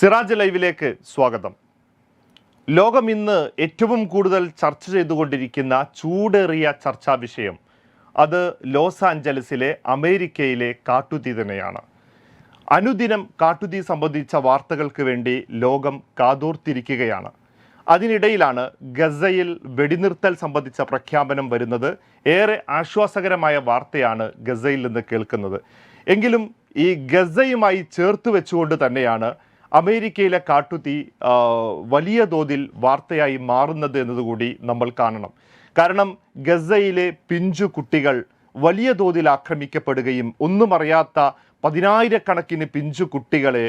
സിറാജ് ലൈവിലേക്ക് സ്വാഗതം. ലോകം ഇന്ന് ഏറ്റവും കൂടുതൽ ചർച്ച ചെയ്തുകൊണ്ടിരിക്കുന്ന ചൂടേറിയ ചർച്ചാ വിഷയം അത് ലോസ് ആഞ്ചലസിലെ അമേരിക്കയിലെ കാട്ടുതീ തന്നെയാണ് അനുദിനം കാട്ടുതീ സംബന്ധിച്ച വാർത്തകൾക്ക് വേണ്ടി ലോകം കാതോർത്തിരിക്കുകയാണ്. അതിനിടയിലാണ് ഗസയിൽ വെടിനിർത്തൽ സംബന്ധിച്ച പ്രഖ്യാപനം വരുന്നത് ഏറെ ആശ്വാസകരമായ വാർത്തയാണ് ഗസയിൽ നിന്ന് കേൾക്കുന്നത്. എങ്കിലും ഈ ഗസയുമായി ചേർത്ത് വെച്ചുകൊണ്ട് തന്നെയാണ് അമേരിക്കയിലെ കാട്ടുതീ വലിയ തോതിൽ വാർത്തയായി മാറുന്നത് എന്നതുകൂടി നമ്മൾ കാണണം. കാരണം ഗസയിലെ പിഞ്ചു കുട്ടികൾ വലിയ തോതിൽ ആക്രമിക്കപ്പെടുകയും ഒന്നും അറിയാത്ത പതിനായിരക്കണക്കിന് പിഞ്ചു കുട്ടികളെ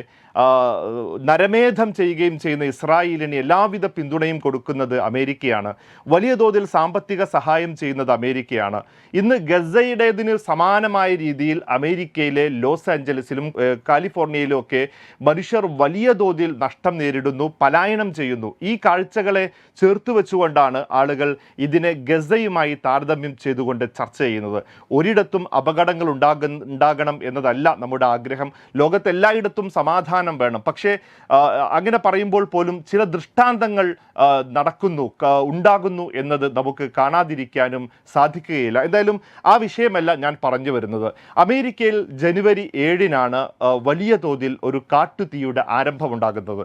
നരമേധം ചെയ്യുകയും ചെയ്യുന്ന ഇസ്രായേലിന് എല്ലാവിധ പിന്തുണയും കൊടുക്കുന്നത് അമേരിക്കയാണ്. വലിയ തോതിൽ സാമ്പത്തിക സഹായം ചെയ്യുന്നത് അമേരിക്കയാണ്. ഇന്ന് ഗസയുടേതിന് സമാനമായ രീതിയിൽ അമേരിക്കയിലെ ലോസ് ആഞ്ചലസിലും കാലിഫോർണിയയിലും ഒക്കെ മനുഷ്യർ വലിയ തോതിൽ നഷ്ടം നേരിടുന്നു പലായനം ചെയ്യുന്നു. ഈ കാഴ്ചകളെ ചേർത്ത് വെച്ചുകൊണ്ടാണ് ആളുകൾ ഇതിനെ ഗസയുമായി താരതമ്യം ചെയ്തുകൊണ്ട് ചർച്ച ചെയ്യുന്നത്. ഒരിടത്തും അപകടങ്ങൾ ഉണ്ടാക ഉണ്ടാകണം എന്നതല്ല നമ്മുടെ ആഗ്രഹം. ലോകത്തെല്ലായിടത്തും സമാധാനം വേണം. പക്ഷേ അങ്ങനെ പറയുമ്പോൾ പോലും ചില ദൃഷ്ടാന്തങ്ങൾ നടക്കുന്നു ഉണ്ടാകുന്നു എന്നത് നമുക്ക് കാണാതിരിക്കാനും സാധിക്കുകയില്ല. എന്തായാലും ആ വിഷയമല്ല ഞാൻ പറഞ്ഞു വരുന്നത്. അമേരിക്കയിൽ ജനുവരി ഏഴിനാണ് വലിയ തോതിൽ ഒരു കാട്ടുതീയുടെ ആരംഭമുണ്ടാകുന്നത്.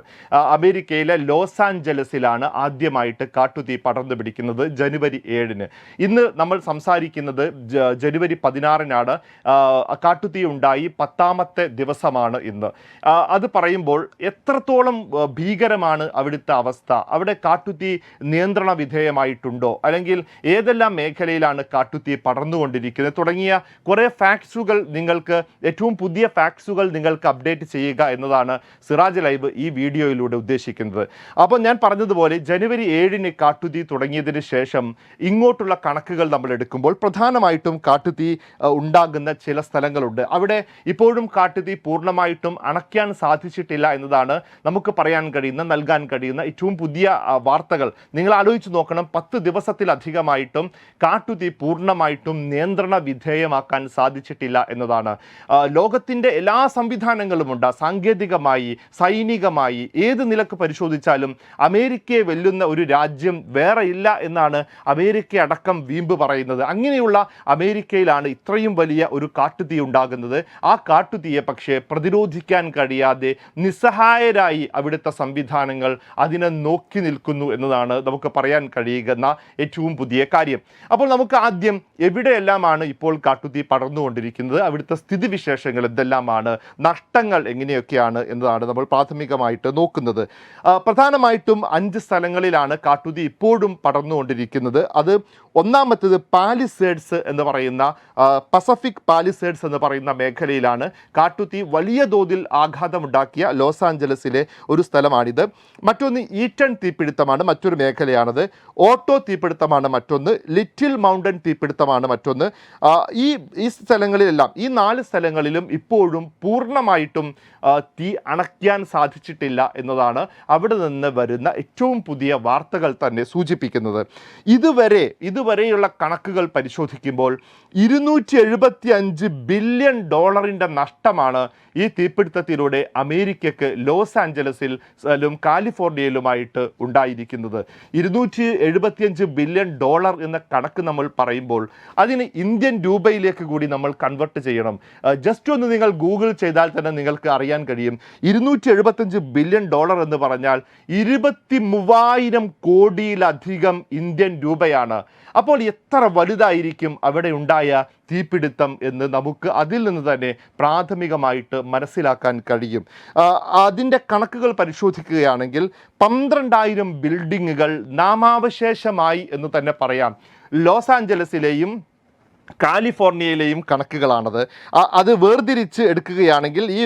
അമേരിക്കയിലെ ലോസ് ആഞ്ചലസിലാണ് ആദ്യമായിട്ട് കാട്ടുതീ പടർന്നു പിടിക്കുന്നത് ജനുവരി ഏഴിന്. ഇന്ന് നമ്മൾ സംസാരിക്കുന്നത് ജനുവരി പതിനാറിനാണ് കാട്ടുതീ ഉണ്ടായി പത്താമത്തെ ദിവസമാണ് ഇന്ന്. അത് പറയുമ്പോൾ എത്രത്തോളം ഭീകരമാണ് അവിടുത്തെ അവസ്ഥ? അവിടെ കാട്ടുതീ നിയന്ത്രണ വിധേയമായിട്ടുണ്ടോ? അല്ലെങ്കിൽ ഏതെല്ലാം മേഖലയിലാണ് കാട്ടുതീ പടർന്നുകൊണ്ടിരിക്കുന്നത്? തുടങ്ങിയ കുറേ ഫാക്ട്സുകൾ നിങ്ങൾക്ക് ഏറ്റവും പുതിയ ഫാക്ട്സുകൾ നിങ്ങൾക്ക് അപ്ഡേറ്റ് ചെയ്യുക എന്നതാണ് സിറാജ് ലൈവ് ഈ വീഡിയോയിലൂടെ ഉദ്ദേശിക്കുന്നത്. അപ്പോൾ ഞാൻ പറഞ്ഞതുപോലെ ജനുവരി ഏഴിന് കാട്ടുതീ തുടങ്ങിയതിന് ശേഷം ഇങ്ങോട്ടുള്ള കണക്കുകൾ നമ്മൾ എടുക്കുമ്പോൾ പ്രധാനമായിട്ടും കാട്ടുതീ ഉണ്ടാകുന്ന ചില സ്ഥലങ്ങളുണ്ട്. അവിടെ ഇപ്പോഴും കാട്ടുതീ പൂർണമായിട്ടും അണയ്ക്കാൻ സാധിച്ചിട്ടില്ല എന്നതാണ് നമുക്ക് പറയാൻ കഴിയുന്ന നൽകാൻ കഴിയുന്ന ഏറ്റവും പുതിയ വാർത്തകൾ. നിങ്ങൾ ആലോചിച്ച് നോക്കണം പത്ത് ദിവസത്തിലധികമായിട്ടും കാട്ടുതീ പൂർണമായിട്ടും നിയന്ത്രണ വിധേയമാക്കാൻ സാധിച്ചിട്ടില്ല എന്നതാണ്. ലോകത്തിന്റെ എല്ലാ സംവിധാനങ്ങളുമുണ്ട്. സാങ്കേതികമായി സൈനികമായി ഏത് നിലയ്ക്ക് പരിശോധിച്ചാലും അമേരിക്കയെ വെല്ലുന്ന ഒരു രാജ്യം വേറെ ഇല്ല എന്നാണ് അമേരിക്ക അടക്കം വീമ്പ് പറയുന്നത്. അങ്ങനെയുള്ള അമേരിക്കയിലാണ് ഇത്രയും വലിയ ഒരു കാട്ടുതീ ഉണ്ടാകുന്നത്. ആ കാട്ടുതീയെ പക്ഷേ പ്രതിരോധിക്കാൻ കഴിയാതെ നിസ്സഹായരായി അവിടുത്തെ സംവിധാനങ്ങൾ അതിനെ നോക്കി നിൽക്കുന്നു എന്നതാണ് നമുക്ക് പറയാൻ കഴിയുന്ന ഏറ്റവും പുതിയ കാര്യം. അപ്പോൾ നമുക്ക് ആദ്യം എവിടെയെല്ലാമാണ് ഇപ്പോൾ കാട്ടുതീ പടർന്നുകൊണ്ടിരിക്കുന്നത്? അവിടുത്തെ സ്ഥിതിവിശേഷങ്ങൾ എന്തെല്ലാമാണ്? നഷ്ടങ്ങൾ എങ്ങനെയൊക്കെയാണ് എന്നതാണ് നമ്മൾ പ്രാഥമികമായിട്ട് നോക്കുന്നത്. പ്രധാനമായിട്ടും അഞ്ച് സ്ഥലങ്ങളിലാണ് കാട്ടുതി ഇപ്പോഴും പടർന്നുകൊണ്ടിരിക്കുന്നത്. അത് ഒന്നാമത്തേത് പാലിസേഡ്സ് എന്ന് പറയുന്ന പസഫിക് പാലിസേഡ്സ് എന്ന് പറയുന്ന മേഖലയിലാണ് കാട്ടുതീ വലിയ തോതിൽ ആഘാതമുണ്ടാക്കിയ ലോസ് ആഞ്ചലസിലെ ഒരു സ്ഥലമാണിത്. മറ്റൊന്ന് ഈറ്റൺ തീപിടുത്തമാണ് മറ്റൊരു മേഖലയാണത്. ഓട്ടോ തീപിടുത്തമാണ് മറ്റൊന്ന് ലിറ്റിൽ മൗണ്ടൻ തീപിടുത്തമാണ് മറ്റൊന്ന്. ഈ ഈ സ്ഥലങ്ങളിലെല്ലാം ഈ നാല് സ്ഥലങ്ങളിലും ഇപ്പോഴും പൂർണമായിട്ടും തീ അണയ്ക്കാൻ സാധിച്ചിട്ടില്ല എന്നതാണ് അവിടെ നിന്ന് വരുന്ന ഏറ്റവും പുതിയ വാർത്തകൾ തന്നെ സൂചിപ്പിക്കുന്നത്. ഇതുവരെ ഇതുവരെയുള്ള കണക്കുകൾ പരിശോധിക്കുമ്പോൾ ഇരുന്നൂറ്റി എഴുപത്തി അഞ്ച് ബില്യൺ ഡോളറിന്റെ നഷ്ടമാണ് ഈ തീപിടുത്തത്തിലൂടെ അമേരിക്കക്ക് ലോസ് ആഞ്ചലസിൽ ലും കാലിഫോർണിയയിലുമായിട്ട് ഉണ്ടായിരിക്കുന്നത്. ഇരുന്നൂറ്റി എഴുപത്തിയഞ്ച് ബില്യൺ ഡോളർ എന്ന കണക്ക് നമ്മൾ പറയുമ്പോൾ അതിന് ഇന്ത്യൻ രൂപയിലേക്ക് കൂടി നമ്മൾ കൺവെർട്ട് ചെയ്യണം. ജസ്റ്റ് ഒന്ന് നിങ്ങൾ ഗൂഗിൾ ചെയ്താൽ തന്നെ നിങ്ങൾക്ക് അറിയാൻ കഴിയും. ഇരുന്നൂറ്റി എഴുപത്തഞ്ച് ബില്യൺ ഡോളർ എന്ന് പറഞ്ഞാൽ ഇരുപത്തി മൂവായിരം കോടിയിലധികം ഇന്ത്യൻ രൂപയാണ്. അപ്പോൾ എത്ര വലുതായിരിക്കും അവിടെ ഉണ്ടായ തീപിടുത്തം എന്ന് നമുക്ക് അതിൽ നിന്ന് തന്നെ പ്രാഥമികമായിട്ട് മനസ്സിലാക്കാൻ കഴിയും. അതിന്റെ കണക്കുകൾ പരിശോധിക്കുകയാണെങ്കിൽ പന്ത്രണ്ടായിരം ബിൽഡിങ്ങുകൾ നാമാവശേഷമായി എന്ന് തന്നെ പറയാം. ലോസ് ആഞ്ചലസിലെയും കാലിഫോർണിയയിലെയും കണക്കുകളാണത്. അത് വേർതിരിച്ച് എടുക്കുകയാണെങ്കിൽ ഈ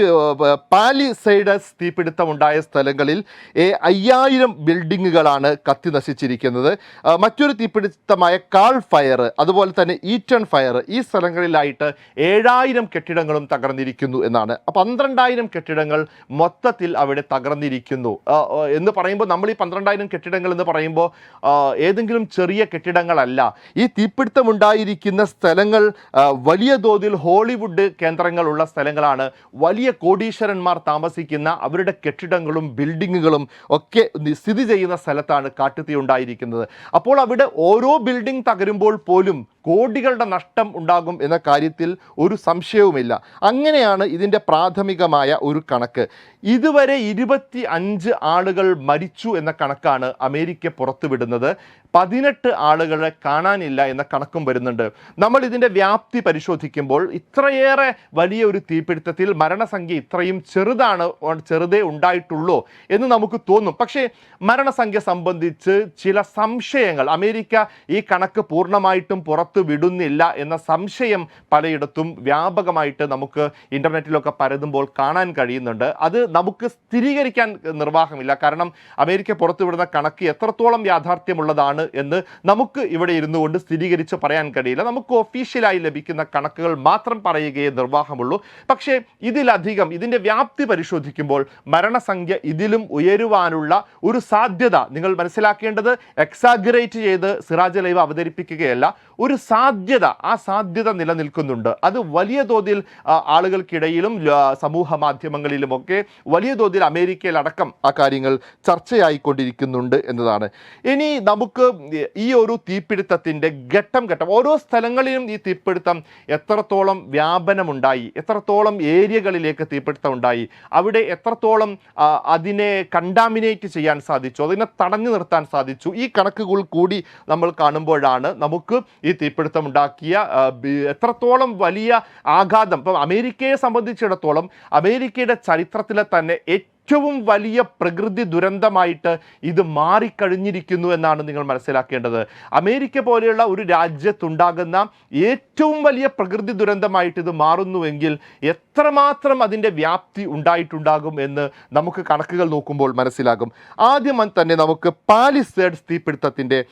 പാലിസൈഡസ് തീപിടുത്തമുണ്ടായ സ്ഥലങ്ങളിൽ ഏ, അയ്യായിരം ബിൽഡിങ്ങുകളാണ് കത്തി നശിച്ചിരിക്കുന്നത്. മറ്റൊരു തീപിടുത്തമായ കാൾ ഫയർ അതുപോലെ തന്നെ ഈറ്റൺ ഫയർ ഈ സ്ഥലങ്ങളിലായിട്ട് ഏഴായിരം കെട്ടിടങ്ങളും തകർന്നിരിക്കുന്നു എന്നാണ്. പന്ത്രണ്ടായിരം കെട്ടിടങ്ങൾ മൊത്തത്തിൽ അവിടെ തകർന്നിരിക്കുന്നു. എന്ന് പറയുമ്പോൾ നമ്മൾ ഈ പന്ത്രണ്ടായിരം കെട്ടിടങ്ങൾ എന്ന് പറയുമ്പോൾ ഏതെങ്കിലും ചെറിയ കെട്ടിടങ്ങളല്ല. ഈ തീപിടുത്തമുണ്ടായിരിക്കുന്ന സ്ഥലം സ്ഥലങ്ങൾ വലിയ തോതിൽ ഹോളിവുഡ് കേന്ദ്രങ്ങളുള്ള സ്ഥലങ്ങളാണ്. വലിയ കോടീശ്വരന്മാർ താമസിക്കുന്ന അവരുടെ കെട്ടിടങ്ങളും ബിൽഡിങ്ങുകളും ഒക്കെ സ്ഥിതി ചെയ്യുന്ന സ്ഥലത്താണ് കാട്ടുതീ ഉണ്ടായിരിക്കുന്നത്. അപ്പോൾ അവിടെ ഓരോ ബിൽഡിംഗ് തകരുമ്പോൾ പോലും കോടികളുടെ നഷ്ടം ഉണ്ടാകും എന്ന കാര്യത്തിൽ ഒരു സംശയവുമില്ല. അങ്ങനെയാണ് ഇതിന്റെ പ്രാഥമികമായ ഒരു കണക്ക്. ഇതുവരെ ഇരുപത്തി അഞ്ച് ആളുകൾ മരിച്ചു എന്ന കണക്കാണ് അമേരിക്ക പുറത്തുവിടുന്നത്. പതിനെട്ട് ആളുകളെ കാണാനില്ല എന്ന കണക്കും വരുന്നുണ്ട്. നമ്മൾ ഇതിന്റെ വ്യാപ്തി പരിശോധിക്കുമ്പോൾ ഇത്രയേറെ വലിയ ഒരു തീപിടുത്തത്തിൽ മരണസംഖ്യ ഇത്രയും ചെറുതാണ് ചെറുതേ ഉണ്ടായിട്ടുള്ളൂ എന്ന് നമുക്ക് തോന്നും. പക്ഷേ മരണസംഖ്യ സംബന്ധിച്ച് ചില സംശയങ്ങൾ അമേരിക്ക ഈ കണക്ക് പൂർണമായിട്ടും പുറത്തു വിടുന്നില്ല എന്ന സംശയം പലയിടത്തും വ്യാപകമായിട്ട് നമുക്ക് ഇന്റർനെറ്റിലൊക്കെ പരതുമ്പോൾ കാണാൻ കഴിയുന്നുണ്ട്. അത് നമുക്ക് സ്ഥിരീകരിക്കാൻ നിർവാഹമില്ല. കാരണം അമേരിക്ക പുറത്തുവിടുന്ന കണക്ക് എത്രത്തോളം യാഥാർത്ഥ്യമുള്ളതാണ് എന്ന് നമുക്ക് ഇവിടെ ഇരുന്നു കൊണ്ട് സ്ഥിരീകരിച്ച് പറയാൻ കഴിയില്ല. നമുക്ക് ഒഫീഷ്യലായി ലഭിക്കുന്ന കണക്കുകൾ മാത്രം പറയുകയേ നിർവാഹമുള്ളൂ. പക്ഷേ ഇതിലധികം ഇതിന്റെ വ്യാപ്തി പരിശോധിക്കുമ്പോൾ മരണസംഖ്യ ഇതിലും ഉയരുവാനുള്ള ഒരു സാധ്യത നിങ്ങൾ മനസ്സിലാക്കേണ്ടത് എക്സാഗ്രേറ്റ് ചെയ്ത് സിറാജ് ലൈവ് അവതരിപ്പിക്കുകയല്ല ഒരു സാധ്യത ആ സാധ്യത നിലനിൽക്കുന്നുണ്ട്. അത് വലിയ തോതിൽ ആളുകൾക്കിടയിലും സമൂഹ മാധ്യമങ്ങളിലുമൊക്കെ വലിയ തോതിൽ അമേരിക്കയിലടക്കം ആ കാര്യങ്ങൾ ചർച്ചയായിക്കൊണ്ടിരിക്കുന്നുണ്ട് എന്നതാണ്. ഇനി നമുക്ക് ഈ ഒരു തീപിടുത്തത്തിന്റെ ഘട്ടം ഘട്ടം ഓരോ സ്ഥലങ്ങളിലും ഈ തീപിടുത്തം എത്രത്തോളം വ്യാപനമുണ്ടായി എത്രത്തോളം ഏരിയകളിലേക്ക് തീപിടുത്തം ഉണ്ടായി അവിടെ എത്രത്തോളം അതിനെ കണ്ടാമിനേറ്റ് ചെയ്യാൻ സാധിച്ചു അതിനെ തടഞ്ഞു നിർത്താൻ സാധിച്ചു ഈ കണക്കുകൾ കൂടി നമ്മൾ കാണുമ്പോഴാണ് നമുക്ക് ഈ തീപിടുത്തം ഉണ്ടാക്കിയ എത്രത്തോളം വലിയ ആഘാതം. ഇപ്പം അമേരിക്കയെ സംബന്ധിച്ചിടത്തോളം അമേരിക്കയുടെ ചരിത്രത്തിലെ തന്നെ ഏറ്റവും വലിയ പ്രകൃതി ദുരന്തമായിട്ട് ഇത് മാറിക്കഴിഞ്ഞിരിക്കുന്നു എന്നാണ് നിങ്ങൾ മനസ്സിലാക്കേണ്ടത്. അമേരിക്ക പോലെയുള്ള ഒരു രാജ്യത്തുണ്ടാകുന്ന ഏറ്റവും വലിയ പ്രകൃതി ദുരന്തമായിട്ട് ഇത് മാറുന്നുവെങ്കിൽ എത്രമാത്രം അതിന്റെ വ്യാപ്തി ഉണ്ടായിട്ടുണ്ടാകും എന്ന് നമുക്ക് കണക്കുകൾ നോക്കുമ്പോൾ മനസ്സിലാകും. ആദ്യം തന്നെ നമുക്ക് പാലിസേഡ്സ് തീപിടുത്തത്തിന്റെ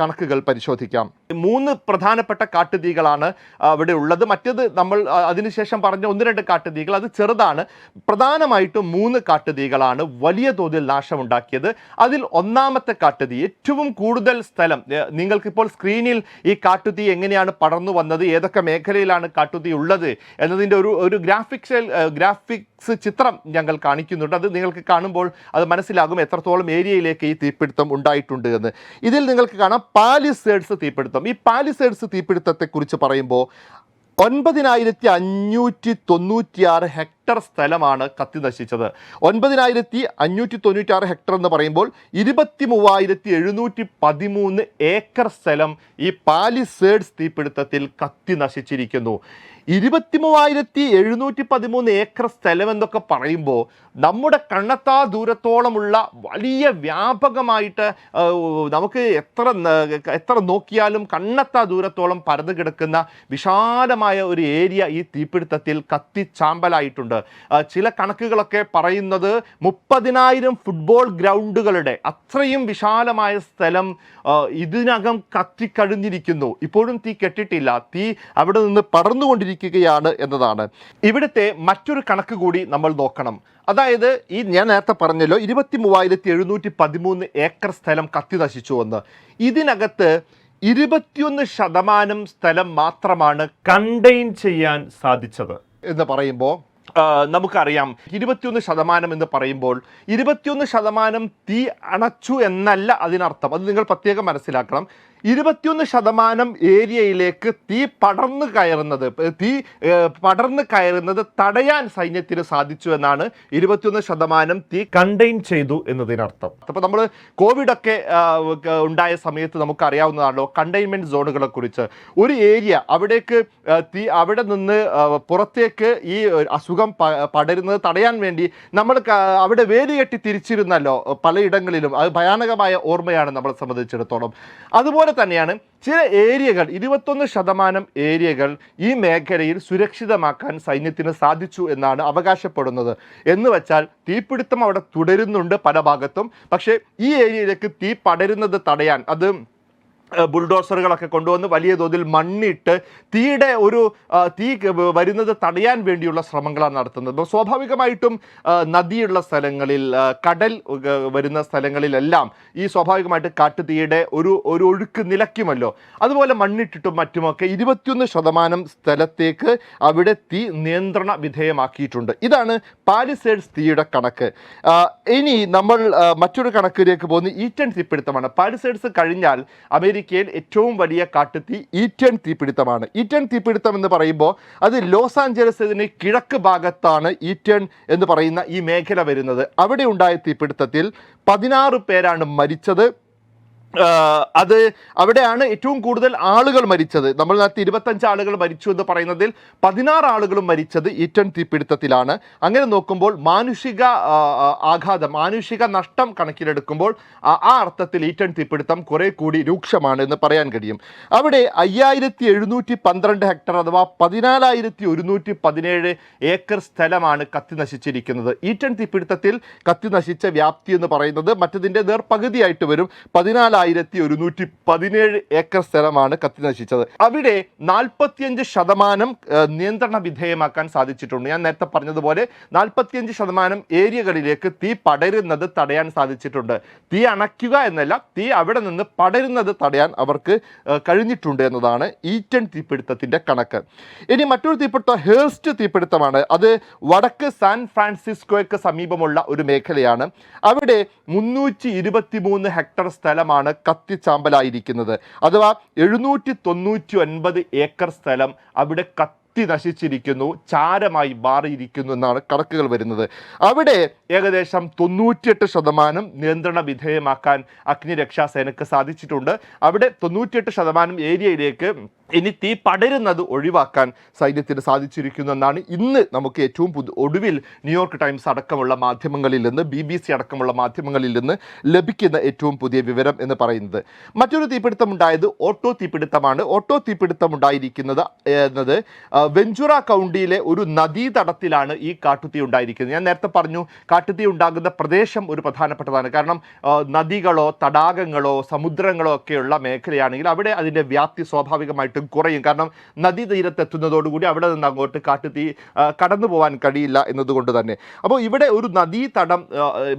കണക്കുകൾ പരിശോധിക്കാം. മൂന്ന് പ്രധാനപ്പെട്ട കാട്ടുതീകളാണ് അവിടെ ഉള്ളത്. മറ്റേത് നമ്മൾ അതിനുശേഷം പറഞ്ഞ ഒന്ന് രണ്ട് കാട്ടുതീകൾ അത് ചെറുതാണ്. പ്രധാനമായിട്ടും മൂന്ന് കാട്ടുതീകളാണ് വലിയ തോതിൽ നാശമുണ്ടാക്കിയത്. അതിൽ ഒന്നാമത്തെ കാട്ടുതീ ഏറ്റവും കൂടുതൽ സ്ഥലം നിങ്ങൾക്കിപ്പോൾ സ്ക്രീനിൽ ഈ കാട്ടുതീ എങ്ങനെയാണ് പടർന്നു വന്നത് ഏതൊക്കെ മേഖലയിലാണ് കാട്ടുതീ ഉള്ളത് എന്നതിന്റെ ഒരു ഒരു ഗ്രാഫിക്സ് ഗ്രാഫിക്സ് ചിത്രം ഞങ്ങൾ കാണിക്കുന്നുണ്ട്. അത് നിങ്ങൾക്ക് കാണുമ്പോൾ അത് മനസ്സിലാകും എത്രത്തോളം ഏരിയയിലേക്ക് ഈ തീപിടുത്തം ഉണ്ടായിട്ടുണ്ട് എന്ന്. ഇതിൽ നിങ്ങൾക്ക് കാണാം പാലിസേഡ്സ് തീപിടുത്തം. ഈ പാലിസേഡ്സ് തീപിടുത്തത്തെക്കുറിച്ച് പറയുമ്പോൾ ഒൻപതിനായിരത്തി അഞ്ഞൂറ്റി തൊണ്ണൂറ്റിയാറ് ഹെക്ടർ സ്ഥലമാണ് കത്തി നശിച്ചത്. ഒൻപതിനായിരത്തി അഞ്ഞൂറ്റി തൊണ്ണൂറ്റിയാറ് ഹെക്ടർ എന്ന് പറയുമ്പോൾ ഇരുപത്തി മൂവായിരത്തി എഴുന്നൂറ്റി പതിമൂന്ന് ഏക്കർ സ്ഥലം ഈ പാലിസേഡ്സ് തീപിടുത്തത്തിൽ കത്തി നശിച്ചിരിക്കുന്നു. ഇരുപത്തി മൂവായിരത്തി എഴുന്നൂറ്റി പതിമൂന്ന് ഏക്കർ സ്ഥലം എന്നൊക്കെ പറയുമ്പോൾ നമ്മുടെ കണ്ണത്താ ദൂരത്തോളമുള്ള വലിയ വ്യാപകമായിട്ട് നമുക്ക് എത്ര എത്ര നോക്കിയാലും കണ്ണത്താ ദൂരത്തോളം പരന്നു കിടക്കുന്ന വിശാലമായ ഒരു ഏരിയ ഈ തീപിടുത്തത്തിൽ കത്തിച്ചാമ്പലായിട്ടുണ്ട് ചില കണക്കുകളൊക്കെ പറയുന്നത് മുപ്പതിനായിരം ഫുട്ബോൾ ഗ്രൗണ്ടുകളുടെ അത്രയും വിശാലമായ സ്ഥലം ഇതിനകം കത്തിക്കഴിഞ്ഞിരിക്കുന്നു. ഇപ്പോഴും തീ കെട്ടിട്ടില്ല. തീ അവിടെ നിന്ന് പടർന്നുകൊണ്ടിരിക്കുകയാണ് എന്നതാണ്. ഇവിടുത്തെ മറ്റൊരു കണക്ക് കൂടി നമ്മൾ നോക്കണം. അതായത് ഈ ഞാൻ നേരത്തെ പറഞ്ഞല്ലോ ഇരുപത്തി മൂവായിരത്തി എഴുന്നൂറ്റി പതിമൂന്ന് ഏക്കർ സ്ഥലം കത്തി നശിച്ചു എന്ന്. ഇതിനകത്ത് ഇരുപത്തിയൊന്ന് ശതമാനം സ്ഥലം മാത്രമാണ് കണ്ടെയ്ൻ ചെയ്യാൻ സാധിച്ചത് എന്ന് പറയുമ്പോൾ നമുക്കറിയാം. ഇരുപത്തിയൊന്ന് ശതമാനം എന്ന് പറയുമ്പോൾ ഇരുപത്തിയൊന്ന് ശതമാനം തീ അണച്ചു എന്നല്ല അതിനർത്ഥം. അത് നിങ്ങൾ പ്രത്യേകം മനസ്സിലാക്കണം. ഇരുപത്തിയൊന്ന് ശതമാനം ഏരിയയിലേക്ക് തീ പടർന്നു കയറുന്നത് തീ പടർന്നു കയറുന്നത് തടയാൻ സൈന്യത്തിന് സാധിച്ചു എന്നാണ് ഇരുപത്തിയൊന്ന് ശതമാനം തീ കണ്ടെയ്ൻ ചെയ്തു എന്നതിനർത്ഥം. അപ്പോൾ നമ്മൾ കോവിഡൊക്കെ ഉണ്ടായ സമയത്ത് നമുക്ക് അറിയാവുന്നതാണല്ലോ കണ്ടെയ്ൻമെന്റ് സോണുകളെ കുറിച്ച് ഒരു ഏരിയ അവിടേക്ക് തീ അവിടെ നിന്ന് പുറത്തേക്ക് ഈ അസുഖം പടരുന്നത് തടയാൻ വേണ്ടി നമ്മൾ അവിടെ വേലി കെട്ടി തിരിച്ചിരുന്നല്ലോ പലയിടങ്ങളിലും. അത് ഭയാനകമായ ഓർമ്മയാണ് നമ്മളെ സംബന്ധിച്ചിടത്തോളം. അതുപോലെ തന്നെയാണ് ചില ഏരിയകൾ ഇരുപത്തൊന്ന് ശതമാനം ഏരിയകൾ ഈ മേഖലയിൽ സുരക്ഷിതമാക്കാൻ സൈന്യത്തിന് സാധിച്ചു എന്നാണ് അവകാശപ്പെടുന്നത്. എന്ന് വെച്ചാൽ തീപിടുത്തം അവിടെ തുടരുന്നുണ്ട് പല ഭാഗത്തും പക്ഷേ ഈ ഏരിയയിലേക്ക് തീ പടരുന്നത് തടയാൻ അത് ബുൾഡോസറുകളൊക്കെ കൊണ്ടുവന്ന് വലിയ തോതിൽ മണ്ണിട്ട് തീയുടെ ഒരു തീ വരുന്നത് തടയാൻ വേണ്ടിയുള്ള ശ്രമങ്ങളാണ് നടത്തുന്നത്. അപ്പോൾ സ്വാഭാവികമായിട്ടും നദിയുള്ള സ്ഥലങ്ങളിൽ കടൽ വരുന്ന സ്ഥലങ്ങളിലെല്ലാം ഈ സ്വാഭാവികമായിട്ട് കാട്ടുതീയുടെ ഒരു ഒരു ഒഴുക്ക് നിലയ്ക്കുമല്ലോ. അതുപോലെ മണ്ണിട്ടിട്ടും മറ്റുമൊക്കെ ഇരുപത്തിയൊന്ന് ശതമാനം സ്ഥലത്തേക്ക് അവിടെ തീ നിയന്ത്രണ വിധേയമാക്കിയിട്ടുണ്ട്. ഇതാണ് പാലിസേഡ്സ് തീയുടെ കണക്ക്. ഇനി നമ്മൾ മറ്റൊരു കണക്കിലേക്ക് പോകുന്ന. ഈറ്റൻ തീപ്പിടുത്തമാണ് പാലിസേഡ്സ് കഴിഞ്ഞാൽ അമേരിക്കയിൽ ഏറ്റവും വലിയ കാട്ടുതീ ഈറ്റൻ തീപിടുത്തമാണ്. ഈറ്റൻ തീപിടുത്തം എന്ന് പറയുമ്പോൾ അത് ലോസ് ആഞ്ചലസിന് കിഴക്ക് ഭാഗത്താണ് ഈറ്റൻ എന്ന് പറയുന്ന ഈ മേഖല വരുന്നത്. അവിടെ ഉണ്ടായ തീപിടുത്തത്തിൽ പതിനാറ് പേരാണ് മരിച്ചത്. അത് അവിടെയാണ് ഏറ്റവും കൂടുതൽ ആളുകൾ മരിച്ചത്. നമ്മൾ നേരത്തെ ഇരുപത്തഞ്ച് ആളുകൾ മരിച്ചു എന്ന് പറയുന്നതിൽ പതിനാറ് ആളുകളും മരിച്ചത് ഈറ്റൻ തീപിടുത്തത്തിലാണ് അങ്ങനെ നോക്കുമ്പോൾ മാനുഷിക ആഘാതം മാനുഷിക നഷ്ടം കണക്കിലെടുക്കുമ്പോൾ ആ അർത്ഥത്തിൽ ഈറ്റൻ തീപിടുത്തം കുറെ കൂടി രൂക്ഷമാണ് എന്ന് പറയാൻ കഴിയും. അവിടെ അയ്യായിരത്തി എഴുന്നൂറ്റി പന്ത്രണ്ട് ഹെക്ടർ അഥവാ പതിനാലായിരത്തി ഒരുന്നൂറ്റി പതിനേഴ് ഏക്കർ സ്ഥലമാണ് കത്തി നശിച്ചിരിക്കുന്നത്. ഈറ്റൻ തീപിടുത്തത്തിൽ കത്തി നശിച്ച വ്യാപ്തി എന്ന് പറയുന്നത് മറ്റതിന്റെ നേർപകുതിയായിട്ട് വരും. പതിനാലായിരത്തി ഒരുന്നൂറ്റി പതിനേഴ് ഏക്കർ സ്ഥലമാണ് കത്തി നശിച്ചത്. അവിടെ നാൽപ്പത്തിയഞ്ച് ശതമാനം നിയന്ത്രണ വിധേയമാക്കാൻ സാധിച്ചിട്ടുണ്ട്. ഞാൻ നേരത്തെ പറഞ്ഞതുപോലെ നാൽപ്പത്തിയഞ്ച് ശതമാനം ഏരിയകളിലേക്ക് തീ പടരുന്നത് തടയാൻ സാധിച്ചിട്ടുണ്ട്. തീ അണയ്ക്കുക എന്നല്ല തീ അവിടെ നിന്ന് പടരുന്നത് തടയാൻ അവർക്ക് കഴിഞ്ഞിട്ടുണ്ട് എന്നതാണ് ഈറ്റൺ തീപിടുത്തത്തിന്റെ കണക്ക്. ഇനി മറ്റൊരു തീപിടുത്തം ഹേഴ്സ്റ്റ് തീപിടുത്തമാണ്. അത് വടക്ക് സാൻ ഫ്രാൻസിസ്കോയ്ക്ക് സമീപമുള്ള ഒരു മേഖലയാണ്. അവിടെ മുന്നൂറ്റി ഹെക്ടർ സ്ഥലമാണ് കത്തിച്ചാമ്പലായിരിക്കുന്നത്. അഥവാ എഴുന്നൂറ്റി തൊണ്ണൂറ്റി ഒൻപത് ഏക്കർ സ്ഥലം അവിടെ കത്തി നശിച്ചിരിക്കുന്നു ചാരമായി മാറിയിരിക്കുന്നു എന്നാണ് കണക്കുകൾ വരുന്നത്. അവിടെ ഏകദേശം തൊണ്ണൂറ്റിയെട്ട് ശതമാനം നിയന്ത്രണ വിധേയമാക്കാൻ അഗ്നിരക്ഷാസേനക്ക് സാധിച്ചിട്ടുണ്ട്. അവിടെ തൊണ്ണൂറ്റിയെട്ട് ശതമാനം ഏരിയയിലേക്ക് ഇനി തീ പടരുന്നത് ഒഴിവാക്കാൻ സൈന്യത്തിന് സാധിച്ചിരിക്കുന്നു എന്നാണ് ഇന്ന് നമുക്ക് ഏറ്റവും പുതു ഒടുവിൽ ന്യൂയോർക്ക് ടൈംസ് അടക്കമുള്ള മാധ്യമങ്ങളിൽ നിന്ന് ബി ബി സി അടക്കമുള്ള മാധ്യമങ്ങളിൽ നിന്ന് ലഭിക്കുന്ന ഏറ്റവും പുതിയ വിവരം എന്ന് പറയുന്നത്. മറ്റൊരു തീപിടുത്തം ഉണ്ടായത് ഓട്ടോ തീപിടുത്തമാണ്. ഓട്ടോ തീപിടുത്തം ഉണ്ടായിരിക്കുന്നത് എന്നത് വെഞ്ചുറ കൗണ്ടിയിലെ ഒരു നദീതടത്തിലാണ് ഈ കാട്ടുതീ ഉണ്ടായിരിക്കുന്നത്. ഞാൻ നേരത്തെ പറഞ്ഞു കാട്ടുതീ ഉണ്ടാകുന്ന പ്രദേശം ഒരു പ്രധാനപ്പെട്ടതാണ്. കാരണം നദികളോ തടാകങ്ങളോ സമുദ്രങ്ങളോ ഒക്കെയുള്ള മേഖലയാണെങ്കിൽ അവിടെ അതിന്റെ വ്യാപ്തി സ്വാഭാവികമായിട്ടും കുറയും. കാരണം നദീതീരത്തെത്തുന്നതോടുകൂടി അവിടെ നിന്ന് അങ്ങോട്ട് കാട്ടുതീ കടന്നു പോകാൻ കഴിയില്ല എന്നതുകൊണ്ട് തന്നെ. അപ്പോൾ ഇവിടെ ഒരു നദീതടം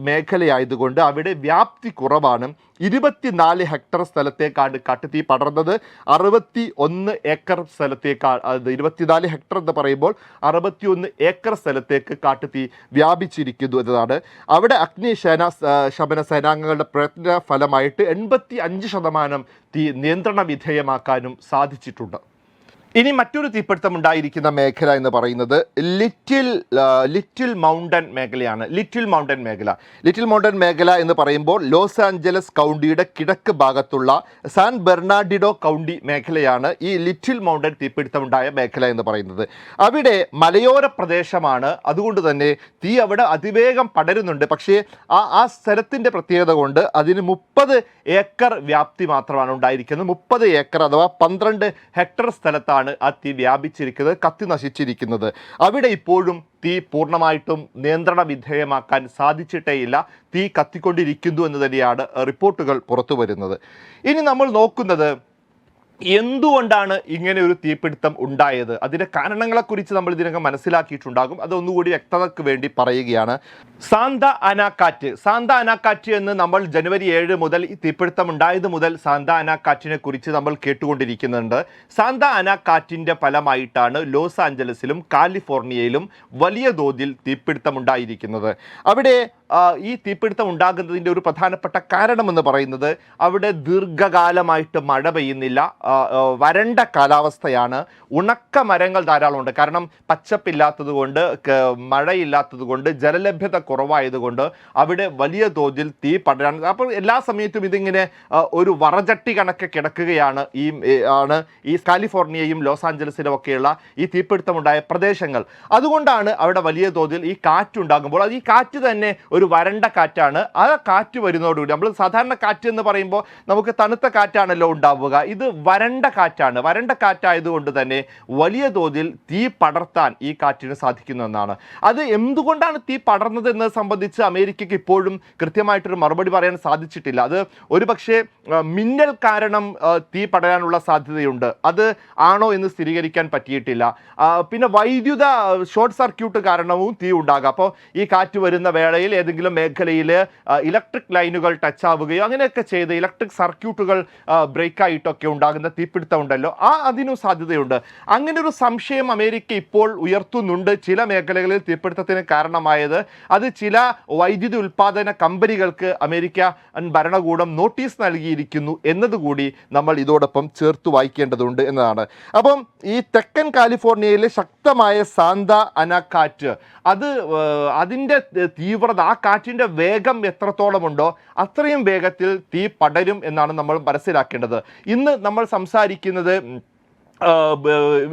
മേഖലയായതുകൊണ്ട് അവിടെ വ്യാപ്തി കുറവാണ്. ഇരുപത്തിനാല് ഹെക്ടർ സ്ഥലത്തേക്കാണ് കാട്ടുതീ പടർന്നത്. അറുപത്തി ഒന്ന് ഏക്കർ സ്ഥലത്തേക്കാണ് അത് ഇരുപത്തിനാല് ഹെക്ടർ എന്ന് പറയുമ്പോൾ അറുപത്തി ഒന്ന് ഏക്കർ സ്ഥലത്തേക്ക് കാട്ടുതീ വ്യാപിച്ചിരിക്കുന്നു എന്നതാണ്. അവിടെ അഗ്നിശേന ആ, ശമന സേനാംഗങ്ങളുടെ പ്രയത്ന ഫലമായിട്ട് എൺപത്തി അഞ്ച് ശതമാനം തീ നിയന്ത്രണ വിധേയമാക്കാനും സാധിച്ചിട്ടുണ്ട്. ഇനി മറ്റൊരു തീപിടുത്തം ഉണ്ടായിരിക്കുന്ന മേഖല എന്ന് പറയുന്നത് ലിറ്റിൽ ലിറ്റിൽ മൗണ്ടൻ മേഖലയാണ്. ലിറ്റിൽ മൗണ്ടൻ മേഖല. ലിറ്റിൽ മൗണ്ടൻ മേഖല എന്ന് പറയുമ്പോൾ ലോസ് ആഞ്ചലസ് കൗണ്ടിയുടെ കിഴക്ക് ഭാഗത്തുള്ള സാൻ ബെർണാഡിഡോ കൗണ്ടി മേഖലയാണ് ഈ ലിറ്റിൽ മൗണ്ടൻ തീപിടുത്തം ഉണ്ടായ മേഖല എന്ന് പറയുന്നത്. അവിടെ മലയോര പ്രദേശമാണ്. അതുകൊണ്ട് തന്നെ തീ അവിടെ അതിവേഗം പടരുന്നുണ്ട്. പക്ഷേ ആ ആ സ്ഥലത്തിന്റെ പ്രത്യേകത കൊണ്ട് അതിന് മുപ്പത് ഏക്കർ വ്യാപ്തി മാത്രമാണ് ഉണ്ടായിരിക്കുന്നത്. മുപ്പത് ഏക്കർ അഥവാ പന്ത്രണ്ട് ഹെക്ടർ സ്ഥലത്താണ് ആ തീ വ്യാപിച്ചിരിക്കുന്നത് കത്തി നശിച്ചിരിക്കുന്നത്. അവിടെ ഇപ്പോഴും തീ പൂർണമായിട്ടും നിയന്ത്രണ വിധേയമാക്കാൻ സാധിച്ചിട്ടേയില്ല. തീ കത്തിക്കൊണ്ടിരിക്കുന്നു എന്ന് തന്നെയാണ് റിപ്പോർട്ടുകൾ പുറത്തു വരുന്നത് ഇനി നമ്മൾ നോക്കുന്നത് എന്തുകൊണ്ടാണ് ഇങ്ങനെ ഒരു തീപിടുത്തം ഉണ്ടായത്? അതിന്റെ കാരണങ്ങളെക്കുറിച്ച് നമ്മൾ ഇതിനകം മനസ്സിലാക്കിയിട്ടുണ്ടാകും. അതൊന്നുകൂടി വ്യക്തതയ്ക്ക് വേണ്ടി പറയുകയാണ്. സാന്ത അനാക്കാറ്റ്. സാന്ത അനാക്കാറ്റ് എന്ന് നമ്മൾ ജനുവരി ഏഴ് മുതൽ ഈ തീപിടുത്തം ഉണ്ടായത് മുതൽ സാന്ത അനാക്കാറ്റിനെ കുറിച്ച് നമ്മൾ കേട്ടുകൊണ്ടിരിക്കുന്നുണ്ട്. സാന്ത അനാക്കാറ്റിന്റെ ഫലമായിട്ടാണ് ലോസ് ആഞ്ചലസിലും കാലിഫോർണിയയിലും വലിയ തോതിൽ തീപിടുത്തം ഉണ്ടായിരിക്കുന്നത്. അവിടെ ഈ തീപിടുത്തം ഉണ്ടാകുന്നതിന്റെ ഒരു പ്രധാനപ്പെട്ട കാരണമെന്ന് പറയുന്നത് അവിടെ ദീർഘകാലമായിട്ട് മഴ പെയ്യുന്നില്ല. വരണ്ട കാലാവസ്ഥയാണ്. ഉണക്ക മരങ്ങൾ ധാരാളമുണ്ട്. കാരണം പച്ചപ്പില്ലാത്തത് കൊണ്ട് മഴയില്ലാത്തത് കൊണ്ട് ജലലഭ്യത കുറവായതുകൊണ്ട് അവിടെ വലിയ തോതിൽ തീ പടരാൻ അപ്പോൾ എല്ലാ സമയത്തും ഇതിങ്ങനെ ഒരു വറചട്ടി കണക്ക് കിടക്കുകയാണ്. ഈ ആണ് ഈ കാലിഫോർണിയയും ലോസ് ആഞ്ചലസിലും ഒക്കെയുള്ള ഈ തീപിടുത്തമുണ്ടായ പ്രദേശങ്ങൾ. അതുകൊണ്ടാണ് അവിടെ വലിയ തോതിൽ ഈ കാറ്റുണ്ടാകുമ്പോൾ അത് ഈ കാറ്റ് തന്നെ ഒരു വരണ്ട കാറ്റാണ്. ആ കാറ്റ് വരുന്നതോടുകൂടി നമ്മൾ സാധാരണ കാറ്റ് എന്ന് പറയുമ്പോൾ നമുക്ക് തണുത്ത കാറ്റാണല്ലോ ഉണ്ടാവുക. ഇത് വരണ്ട കാറ്റാണ്. വരണ്ട കാറ്റായതുകൊണ്ട് തന്നെ വലിയ തോതിൽ തീ പടർത്താൻ ഈ കാറ്റിന് സാധിക്കുന്നു എന്നാണ്. അത് എന്തുകൊണ്ടാണ് തീ പടർന്നത് എന്നത് സംബന്ധിച്ച് അമേരിക്കയ്ക്ക് ഇപ്പോഴും കൃത്യമായിട്ടൊരു മറുപടി പറയാൻ സാധിച്ചിട്ടില്ല. അത് ഒരു പക്ഷേ മിന്നൽ കാരണം തീ പടരാനുള്ള സാധ്യതയുണ്ട്. അത് ആണോ എന്ന് സ്ഥിരീകരിക്കാൻ പറ്റിയിട്ടില്ല. പിന്നെ വൈദ്യുത ഷോർട്ട് സർക്യൂട്ട് കാരണവും തീ ഉണ്ടാകാം. അപ്പോൾ ഈ കാറ്റ് വരുന്ന വേളയിൽ ഏതെങ്കിലും മേഖലയിൽ ഇലക്ട്രിക് ലൈനുകൾ ടച്ച് ആവുകയോ അങ്ങനെയൊക്കെ ചെയ്ത് ഇലക്ട്രിക് സർക്യൂട്ടുകൾ ബ്രേക്ക് ആയിട്ടൊക്കെ ഉണ്ടാകുന്ന തീപിടുത്തം ഉണ്ടല്ലോ. ആ അതിനും സാധ്യതയുണ്ട്. അങ്ങനെ ഒരു സംശയം അമേരിക്ക ഇപ്പോൾ ഉയർത്തുന്നുണ്ട്. ചില മേഖലകളിൽ തീപിടുത്തത്തിന് കാരണമായത് അത് ചില വൈദ്യുതി ഉൽപ്പാദന കമ്പനികൾക്ക് അമേരിക്ക ഭരണകൂടം നോട്ടീസ് നൽകിയിരിക്കുന്നു എന്നതുകൂടി നമ്മൾ ഇതോടൊപ്പം ചേർത്ത് വായിക്കേണ്ടതുണ്ട് എന്നതാണ്. അപ്പം ഈ തെക്കൻ കാലിഫോർണിയയിലെ ശക്തമായ സാന്ത അനക്കാറ്റ് അത് അതിന്റെ തീവ്രത ആ കാറ്റിന്റെ വേഗം എത്രത്തോളമുണ്ടോ അത്രയും വേഗത്തിൽ തീ പടരും എന്നാണ് നമ്മൾ മനസ്സിലാക്കേണ്ടത്. ഇന്ന് നമ്മൾ സംസാരിക്കുന്നത്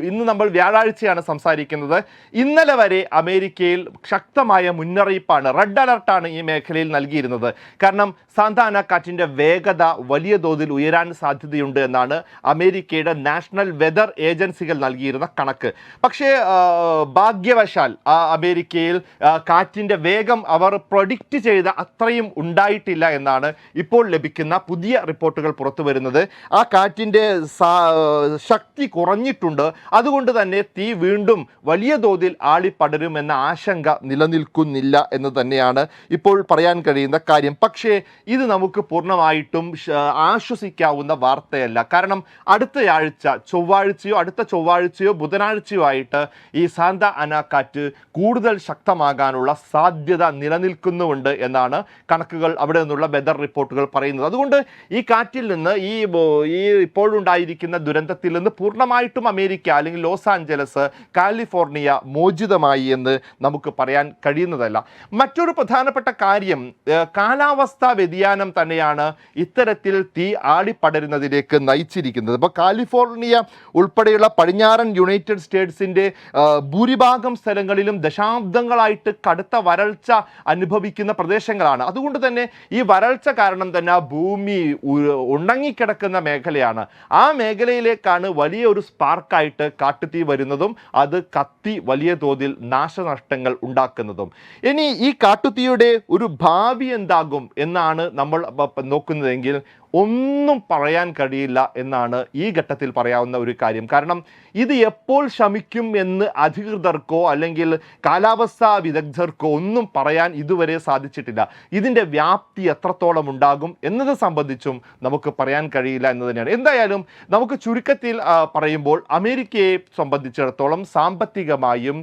ഇന്ന് നമ്മൾ വ്യാഴാഴ്ചയാണ് സംസാരിക്കുന്നത്. ഇന്നലെ വരെ അമേരിക്കയിൽ ശക്തമായ മുന്നറിയിപ്പാണ് റെഡ് അലർട്ടാണ് ഈ മേഖലയിൽ നൽകിയിരുന്നത്. കാരണം സാന്താന കാറ്റിന്റെ വേഗത വലിയ തോതിൽ ഉയരാൻ സാധ്യതയുണ്ട് എന്നാണ് അമേരിക്കയുടെ നാഷണൽ വെതർ ഏജൻസികൾ നൽകിയിരുന്ന കണക്ക്. പക്ഷേ ഭാഗ്യവശാൽ അമേരിക്കയിൽ കാറ്റിന്റെ വേഗം അവർ പ്രൊഡിക്റ്റ് ചെയ്ത അത്രയും ഉണ്ടായിട്ടില്ല എന്നാണ് ഇപ്പോൾ ലഭിക്കുന്ന പുതിയ റിപ്പോർട്ടുകൾ പുറത്തു വരുന്നത് ആ കാറ്റിന്റെ ശക്തി കുറഞ്ഞിട്ടുണ്ട്. അതുകൊണ്ട് തന്നെ തീ വീണ്ടും വലിയ തോതിൽ ആളിപ്പടരുമെന്ന ആശങ്ക നിലനിൽക്കുന്നില്ല എന്ന് തന്നെയാണ് ഇപ്പോൾ പറയാൻ കഴിയുന്ന കാര്യം. പക്ഷേ ഇത് നമുക്ക് പൂർണമായിട്ടും ആശ്വസിക്കാവുന്ന വാർത്തയല്ല. കാരണം അടുത്തയാഴ്ച ചൊവ്വാഴ്ചയോ അടുത്ത ചൊവ്വാഴ്ചയോ ബുധനാഴ്ചയോ ആയിട്ട് ഈ സാന്ത അനാക്കാറ്റ് കൂടുതൽ ശക്തമാകാനുള്ള സാധ്യത നിലനിൽക്കുന്നുണ്ട് എന്നാണ് കണക്കുകൾ അവിടെ നിന്നുള്ള വെതർ റിപ്പോർട്ടുകൾ പറയുന്നത്. അതുകൊണ്ട് ഈ കാറ്റിൽ നിന്ന് ഈ ഈ ഇപ്പോഴുണ്ടായിരിക്കുന്ന ദുരന്തത്തിൽ നിന്ന് പൂർണമായിട്ടും അമേരിക്ക അല്ലെങ്കിൽ ലോസ് ആഞ്ചലസ് കാലിഫോർണിയ മോചിതമായി എന്ന് നമുക്ക് പറയാൻ കഴിയുന്നതല്ല. മറ്റൊരു പ്രധാനപ്പെട്ട കാര്യം കാലാവസ്ഥാ വ്യതിയാനം തന്നെയാണ് ഇത്തരത്തിൽ തീ ആടിപ്പടരുന്നതിലേക്ക് നയിച്ചിരിക്കുന്നത്. ഇപ്പോൾ കാലിഫോർണിയ ഉൾപ്പെടെയുള്ള പടിഞ്ഞാറൻ യുണൈറ്റഡ് സ്റ്റേറ്റ്സിന്റെ ഭൂരിഭാഗം സ്ഥലങ്ങളിലും ദശാബ്ദങ്ങളായിട്ട് കടുത്ത വരൾച്ച അനുഭവിക്കുന്ന പ്രദേശങ്ങളാണ്. അതുകൊണ്ട് തന്നെ ഈ വരൾച്ച കാരണം തന്നെ ഭൂമി ഉണങ്ങിക്കിടക്കുന്ന മേഖലയാണ്. ആ മേഖലയിലേക്കാണ് വലിയ ഒരു സ്പാർക്കായിട്ട് കാട്ടുതീ വരുന്നതും അത് കത്തി വലിയ തോതിൽ നാശനഷ്ടങ്ങൾ ഉണ്ടാക്കുന്നതും. ഇനി ഈ കാട്ടുതീയുടെ ഒരു ഭാവി എന്താകും എന്നാണ് നമ്മൾ നോക്കുന്നതെങ്കിൽ ഒന്നും പറയാൻ കഴിയില്ല എന്നാണ് ഈ ഘട്ടത്തിൽ പറയാവുന്ന ഒരു കാര്യം. കാരണം ഇത് എപ്പോൾ ശമിക്കും എന്ന് അധികൃതർക്കോ അല്ലെങ്കിൽ കാലാവസ്ഥാ വിദഗ്ധർക്കോ ഒന്നും പറയാൻ ഇതുവരെ സാധിച്ചിട്ടില്ല. ഇതിന്റെ വ്യാപ്തി എത്രത്തോളം ഉണ്ടാകും എന്നത് സംബന്ധിച്ചും നമുക്ക് പറയാൻ കഴിയില്ല എന്ന് തന്നെയാണ്. എന്തായാലും നമുക്ക് ചുരുക്കത്തിൽ പറയുമ്പോൾ അമേരിക്കയെ സംബന്ധിച്ചിടത്തോളം സാമ്പത്തികമായും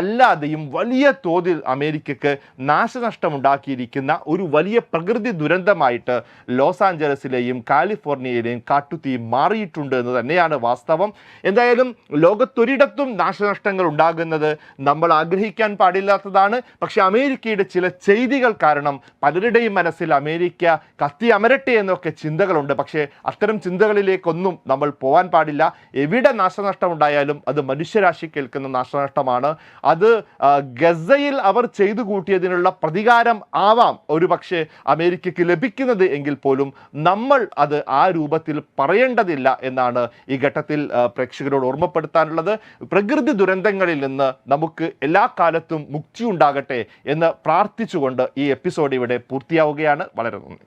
അല്ലാതെയും വലിയ തോതിൽ അമേരിക്കക്ക് നാശനഷ്ടമുണ്ടാക്കിയിരിക്കുന്ന ഒരു വലിയ പ്രകൃതി ദുരന്തമായിട്ട് ലോസ് ആഞ്ചലസിലെയും കാലിഫോർണിയയിലെയും കാട്ടുതീ മാറിയിട്ടുണ്ട് എന്ന് തന്നെയാണ് വാസ്തവം. എന്തായാലും ലോകത്തൊരിടത്തും നാശനഷ്ടങ്ങൾ ഉണ്ടാകുന്നത് നമ്മൾ ആഗ്രഹിക്കാൻ പാടില്ലാത്തതാണ്. പക്ഷേ അമേരിക്കയുടെ ചില ചെയ്തികൾ കാരണം പലരുടെയും മനസ്സിൽ അമേരിക്ക കത്തി അമരട്ടെ എന്നൊക്കെ ചിന്തകളുണ്ട്. പക്ഷേ അത്തരം ചിന്തകളിലേക്കൊന്നും നമ്മൾ പോകാൻ പാടില്ല. എവിടെ നാശനഷ്ടം ഉണ്ടായാലും അത് മനുഷ്യരാശി കേൾക്കുന്ന നാശനഷ്ടമാണ്. അത് ഗസയിൽ അവർ ചെയ്തു കൂട്ടിയതിനുള്ള പ്രതികാരം ആവാം. ഒരു പക്ഷേ അമേരിക്കയ്ക്ക് ലഭിക്കുന്നത് എങ്കിൽ പോലും നമ്മൾ അത് ആ രൂപത്തിൽ പറയേണ്ടതില്ല എന്നാണ് ഈ ഘട്ടത്തിൽ പ്രേക്ഷകരോട് ഓർമ്മപ്പെടുത്താനുള്ളത്. പ്രകൃതി ദുരന്തങ്ങളിൽ നിന്ന് നമുക്ക് എല്ലാ കാലത്തും മുക്തി ഉണ്ടാകട്ടെ എന്ന് പ്രാർത്ഥിച്ചുകൊണ്ട് ഈ എപ്പിസോഡ് ഇവിടെ പൂർത്തിയാവുകയാണ്. വളരെ നന്ദി.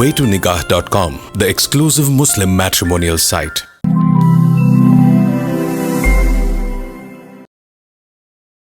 Waytonikah.com, the exclusive Muslim matrimonial site.